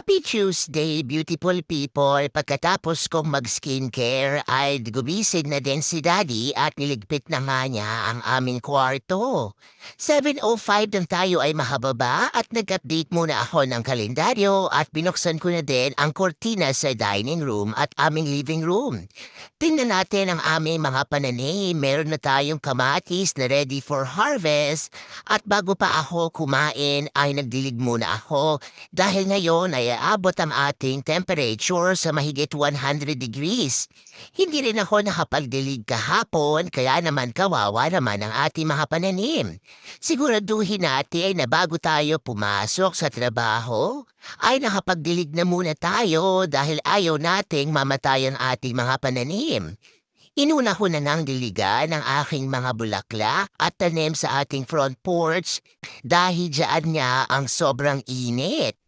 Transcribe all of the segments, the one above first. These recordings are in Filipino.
Happy Tuesday, beautiful people! Pagkatapos kong mag-skincare ay gumising na din si Daddy at niligpit na nga niya ang aming kwarto. 7.05 nang tayo ay mahababa at nag-update muna ako ng kalendaryo at binuksan ko na din ang kortina sa dining room at aming living room. Tingnan natin ang aming mga pananim. Meron na tayong kamatis na ready for harvest at bago pa ako kumain ay nagdilig muna ako dahil ngayon ay aabot ang ating temperature sa mahigit 100 degrees. Hindi rin ako nakapagdilig kahapon kaya naman kawawa naman ang ating mga pananim. Siguraduhin natin na bago tayo pumasok sa trabaho, ay nakapagdilig na muna tayo dahil ayaw nating mamatay ang ating mga pananim. Inuna ko na ng diligan ang aking mga bulaklak at tanim sa ating front porch dahil dyan niya ang sobrang init.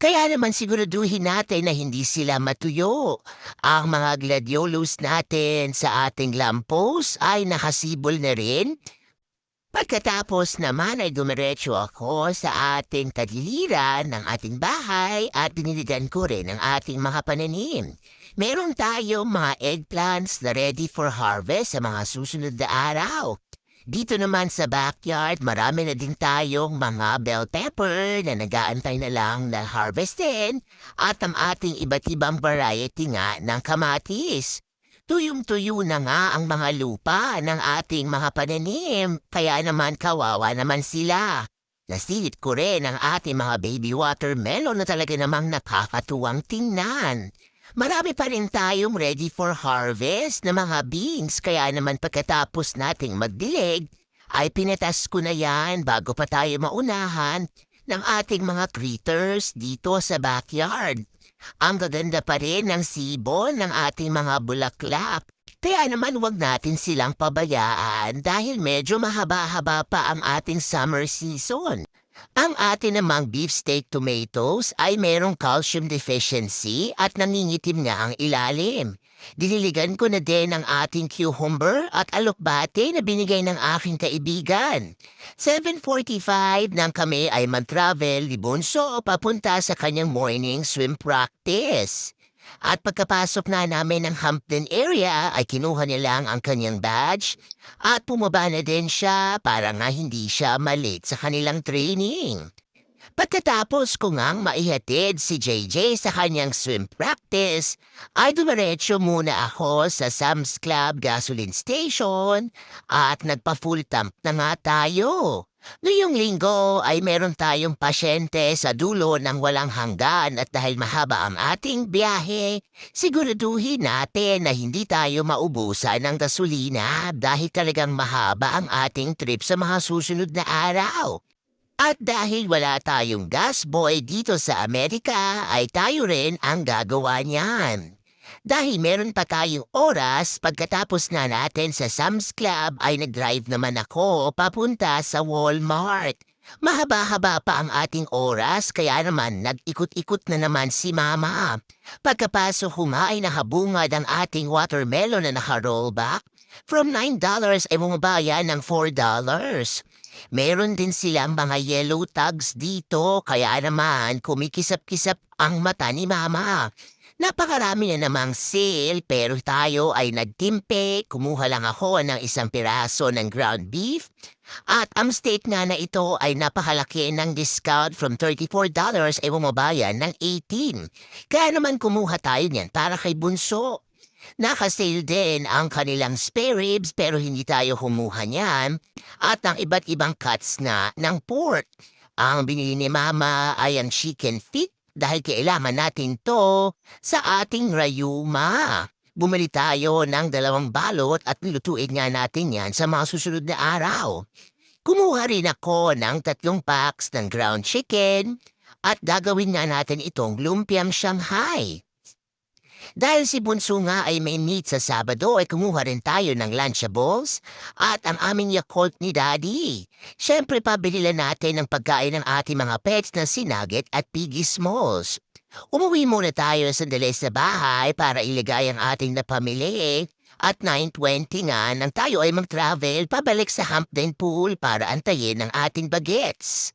Kaya naman siguraduhin natin na hindi sila matuyo. Ang mga gladiolus natin sa ating lampos ay nakasibol na rin. Pagkatapos naman ay dumiretso ako sa ating tagiliran ng ating bahay at diniligan ko rin ang ating mga pananim. Meron tayong mga eggplants na ready for harvest sa mga susunod na araw. Dito naman sa backyard, marami na din tayong mga bell pepper na nagaantay na lang na harvestin at ang ating iba't ibang variety nga ng kamatis. Tuyong-tuyo na nga ang mga lupa ng ating mga pananim, kaya naman kawawa naman sila. Nasilip ko rin ang ating mga baby watermelon na talaga namang nakakatuwang tingnan. Marami pa rin tayong ready for harvest na mga beans kaya naman pagkatapos nating magdilig ay pinatas ko na yan bago pa tayo maunahan ng ating mga critters dito sa backyard. Ang gaganda pa rin ng sibol ng ating mga bulaklak. Kaya naman wag natin silang pabayaan dahil medyo mahaba-haba pa ang ating summer season. Ang atin namang beefsteak tomatoes ay merong calcium deficiency at nangingitim nga ang ilalim. Diniligan ko na din ang ating cucumber at alokbate na binigay ng aking kaibigan. 7.45 nang kami ay mag-travel ni Bunso papunta sa kanyang morning swim practice. At pagkapasok na namin ng Hampton area ay kinuha niya lang ang kanyang badge at pumaba na din siya para nga hindi siya malit sa kanilang training. Pagkatapos ko ngang maihatid si JJ sa kanyang swim practice, ay dumiretso muna ako sa Sam's Club gasoline station at nagpa-full tank na nga tayo. Ngayong linggo ay meron tayong pasyente sa dulo ng walang hanggan at dahil mahaba ang ating biyahe, siguraduhin natin na hindi tayo maubusan ng gasolina dahil talagang mahaba ang ating trip sa mga susunod na araw. At dahil wala tayong gas boy dito sa Amerika, ay tayo rin ang gagawa niyan. Dahil meron pa tayong oras pagkatapos na natin sa Sam's Club ay nag-drive naman ako papunta sa Walmart. Mahaba-haba pa ang ating oras kaya naman nag-ikot-ikot na naman si Mama. Pagkapasok ko nga ay nakabungad ang ating watermelon na naka-rollback. From $9 ay bumabaya ng $4. Meron din silang mga yellow tags dito kaya naman kumikisap-kisap ang mata ni Mama. Napakarami na namang sale pero tayo ay nagtimpe, kumuha lang ako ng isang piraso ng ground beef. At ang steak nga na ito ay napakalaki ng discount from $34 ay bumabayan ng 18. Kaya naman kumuha tayo niyan para kay Bunso. Nakasale din ang kanilang spare ribs pero hindi tayo kumuha niyan. At ang iba't ibang cuts na ng pork. Ang binili ni Mama ay ang chicken feet dahil kailangan natin to sa ating rayuma. Bumili tayo ng dalawang balot at nilutuin nga natin yan sa mga susunod na araw. Kumuha rin ako ng tatlong packs ng ground chicken at gagawin nga natin itong lumpiang Shanghai. Dahil si Bunso nga ay may meet sa Sabado ay kumuha rin tayo ng Lunchables at ang aming Yakult ni Daddy. Siyempre pabili natin ng pagkain ng ating mga pets na sinaget at Piggy Smalls. Umuwi muna tayo sandali sa bahay para iligay ang ating napamili. At 9.20 nga nang tayo ay mag-travel pabalik sa Hampden Pool para antayin ang ating bagets.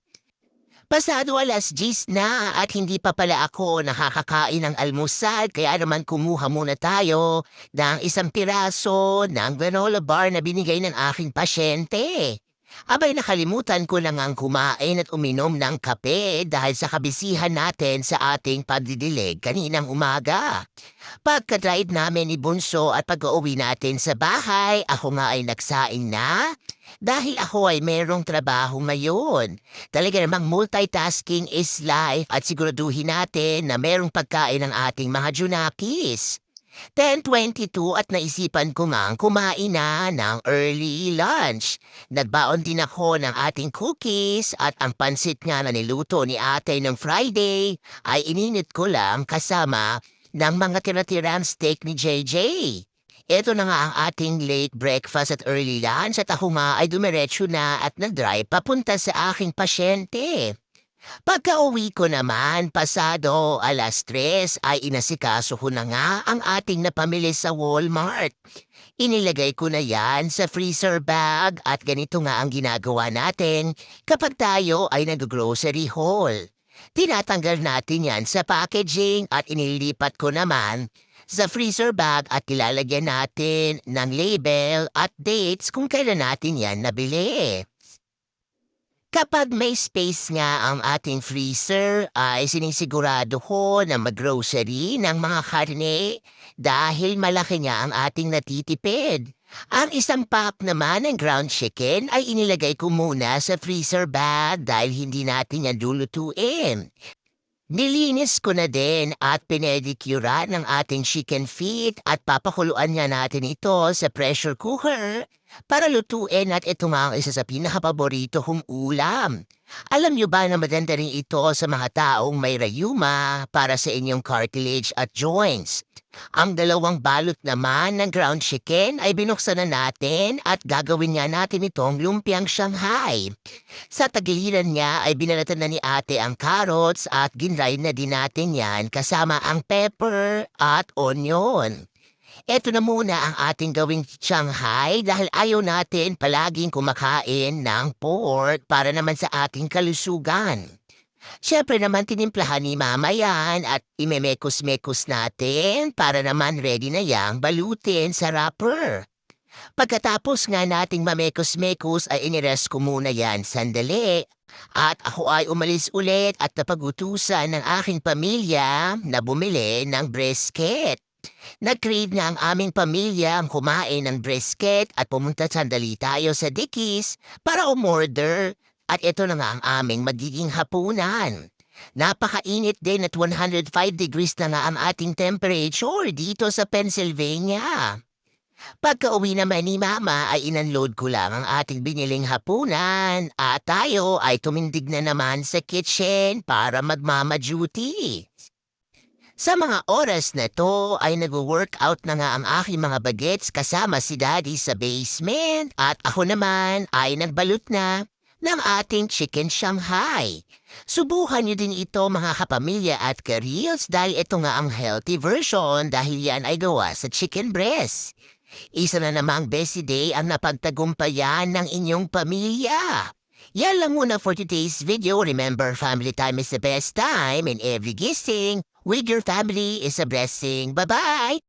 Pasado alas 10 na at hindi pa pala ako nakakakain ng almusal kaya naman kumuha muna tayo ng isang piraso ng granola bar na binigay ng aking pasyente. Abay nakalimutan ko na ngang kumain at uminom ng kape dahil sa kabisihan natin sa ating pagdidilig kaninang umaga. Pagka-drive namin ni Bunso at pag-uwi natin sa bahay, ako nga ay nagsaing na dahil ako ay merong trabaho ngayon. Talaga namang multitasking is life at siguraduhin natin na merong pagkain ng ating mga junakis. 10.22 at naisipan ko ngang kumain na ng early lunch. Nagbaon din ako ng ating cookies at ang pansit nga na niluto ni ate ng Friday ay ininit ko lang kasama ng mga tira-tirang steak ni JJ. Ito na nga ang ating late breakfast at early lunch at ako nga ay dumiretso na at nag-drive papunta sa aking pasyente. Pagka-uwi ko naman, pasado alas tres ay inasikaso ko na nga ang ating napamili sa Walmart. Inilagay ko na yan sa freezer bag at ganito nga ang ginagawa natin kapag tayo ay nag-grocery haul. Tinatanggal natin yan sa packaging at inilipat ko naman sa freezer bag at ilalagyan natin ng label at dates kung kailan natin yan nabili. Kapag may space nga ang ating freezer, ay sinisigurado ko na mag-grocery ng mga karne dahil malaki nga ang ating natitipid. Ang isang pack naman ng ground chicken ay inilagay ko muna sa freezer bag dahil hindi natin yan lulutuin. Nilinis ko na din at pinedicurean ng ating chicken feet at papakuluan niya natin ito sa pressure cooker para lutuin at ito nga ang isa sa pinakapaborito kong ulam. Alam niyo ba na maganda rin ito sa mga taong may rayuma para sa inyong cartilage at joints? Ang dalawang balot naman ng ground chicken ay binuksan na natin at gagawin nga natin itong lumpiang Shanghai. Sa tagiliran niya ay binalatan na ni ate ang carrots at ginray na din natin yan kasama ang pepper at onion. Ito na muna ang ating gawing Shanghai dahil ayaw natin palaging kumakain ng pork para naman sa ating kalusugan. Siyempre naman tinimplahan ni mama yan at imemekos-mekos natin para naman ready na yang balutin sa wrapper. Pagkatapos nga nating mamekos-mekos ay inires ko muna yan sandali. At ako ay umalis ulit at napagutusan ng aking pamilya na bumili ng brisket. Nag-crave nga ang aming pamilya ang kumain ng brisket at pumunta sandali tayo sa Dickies para umorder. At ito na nga ang aming magiging hapunan. Napakainit din at 105 degrees na nga ang ating temperature dito sa Pennsylvania. Pagka-uwi naman ni Mama ay inunload ko lang ang ating biniling hapunan at tayo ay tumindig na naman sa kitchen para magmama duty. Sa mga oras na to ay nag-workout na nga ang aking mga bagets kasama si Daddy sa basement at ako naman ay nagbalot na ng ating chicken Shanghai. Subukan niyo din ito mga kapamilya at ka-reels dahil ito nga ang healthy version dahil yan ay gawa sa chicken breast. Isa na namang Bessie Day ang napagtagumpayan ng inyong pamilya. Yan lang muna for today's video. Remember, family time is the best time and every gisting with your family is a blessing. Bye-bye!